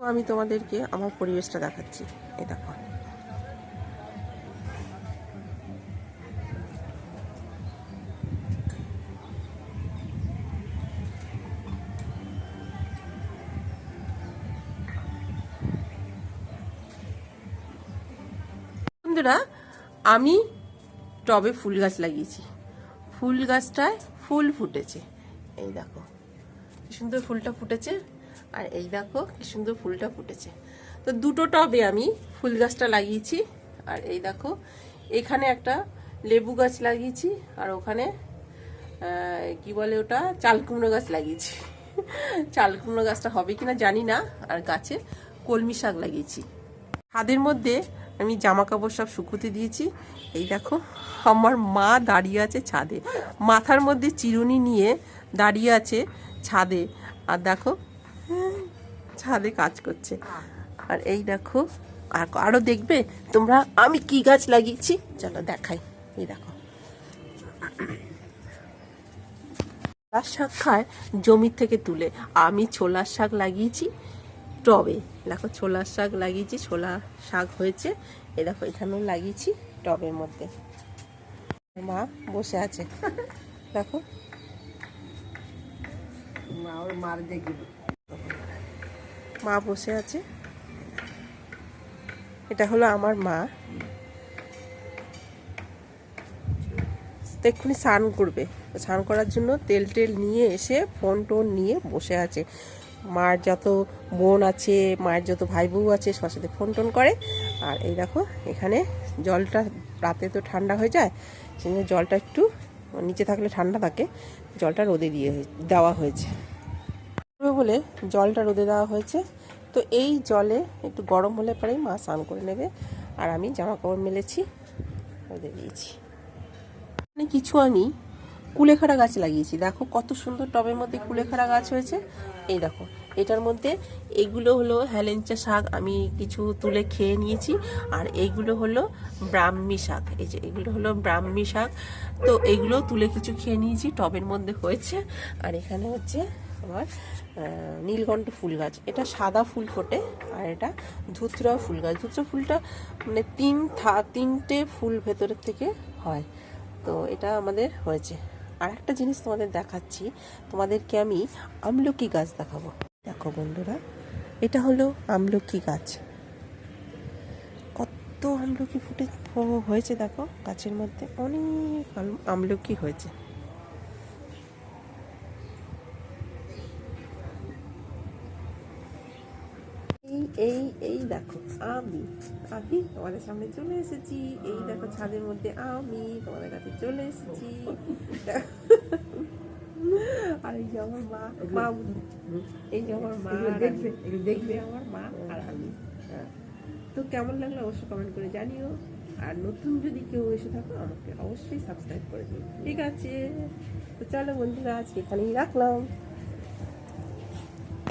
আমি তোমাদেরকে আমার পরিবেশটা দেখাচ্ছি। এই দেখো। বন্ধুরা, আমি টবে ফুল গাছ লাগিয়েছি। ফুল গাছটায় ফুল ফুটেছে। এই দেখো। সুন্দর ফুলটা ফুটেছে। আর এই দেখো কি সুন্দর ফুলটা ফুটেছে। তো দুটো টবে আমি ফুল গাছটা লাগিয়েছি, আর এই দেখো এখানে একটা লেবু গাছ লাগিয়েছি, আর ওখানে কি বলে ওটা? চাল কুমড়ো গাছ লাগিয়েছি। চাল কুমড়ো গাছটা হবে কিনা জানি না, আর গাছে কলমি শাক লাগিয়েছি। ছাদের মধ্যে আমি জামা কাপড় সব শুকোতে দিয়েছি। এই দেখো, আমার মা দাঁড়িয়ে আছে ছাদে। মাথার মধ্যে চিরুনি নিয়ে দাঁড়িয়ে আছে ছাদে। আর দেখো ছাদে কাজ করছে। আর এই দেখো আর আরও দেখবে তোমরা আমি কি গাছ লাগিয়েছি? চলো দেখাই। এই দেখো। ছোলার শাক খায় জমির থেকে তুলে। আমি ছোলার শাক লাগিয়েছি টবে। দেখো ছোলার শাক লাগিয়েছি ছোলা শাক হয়েছে। এই দেখো এখানেও লাগিয়েছি টবের মধ্যে। মা বসে আছে। দেখো। মা ওর মার দেখি মা বসে আছে। এটা হলো আমার মা। তো এক্ষুনি স্নান করবে। স্নান করার জন্য তেল টেল নিয়ে এসে ফোন টোন নিয়ে বসে আছে। মার যত বোন আছে, মায়ের যত ভাই বউ আছে, সবার সাথে ফোন টোন করে। আর এই দেখো, এখানে জলটা রাতে তো ঠান্ডা হয়ে যায়, সেজন্য জলটা একটু নিচে থাকলে ঠান্ডা থাকে। জলটা রোদে দিয়ে দেওয়া হয়েছে। বলে জলটা রোদে দেওয়া হয়েছে। তো এই জলে একটু গরম হলে পরেই মা স্নান করে নেবে। আর আমি জামা কাপড় মেলেছি, রোদে দিয়েছি। মানে কিছু আমি কুলেখাড়া গাছ লাগিয়েছি। দেখো কত সুন্দর টবের মধ্যে কুলেখাড়া গাছ হয়েছে। এই দেখো, এটার মধ্যে এগুলো হলো হ্যালেঞ্চা শাক আমি কিছু তুলে খেয়ে নিয়েছি। আর এইগুলো হলো ব্রাহ্মী শাক। এই যে এগুলো হলো ব্রাহ্মী শাক। তো এইগুলো তুলে কিছু খেয়ে নিয়েছি, টবের মধ্যে হয়েছে। আর এখানে হচ্ছে আমার নীলকণ্ঠ ফুল গাছ। এটা সাদা ফুল ফোটে আর এটা ধুতরা ফুল গাছ। ধুতরা ফুলটা মানে তিন থা, তিনটে ফুল ভেতরের থেকে হয়। তো এটা আমাদের হয়েছে। আর একটা জিনিস তোমাদের দেখাচ্ছি। তোমাদেরকে আমি আমলকি গাছ দেখাবো। দেখো বন্ধুরা, এটা হলো আমলকি গাছ। কত আমলকি ফুটে, হয়েছে দেখো গাছের মধ্যে। অনেক আমলকি হয়েছে। এই এই দেখো আমি আমি তোমাদের সামনে চলে এসেছি। এই দেখো ছাদের মধ্যে আমি তোমাদের কাছে চলে এসেছি। আর এই যে আমার মা মা এই যে আমার মা দেখবে আমার মা আর আমি হ্যাঁ। তো কেমন লাগল অবশ্যই কমেন্ট করে জানিও। আর নতুন যদি কেউ এসে থাকো আমাকে অবশ্যই সাবস্ক্রাইব করে দিও। ঠিক আছে? তো চলো বন্ধুরা আজকে এখানেই রাখলাম।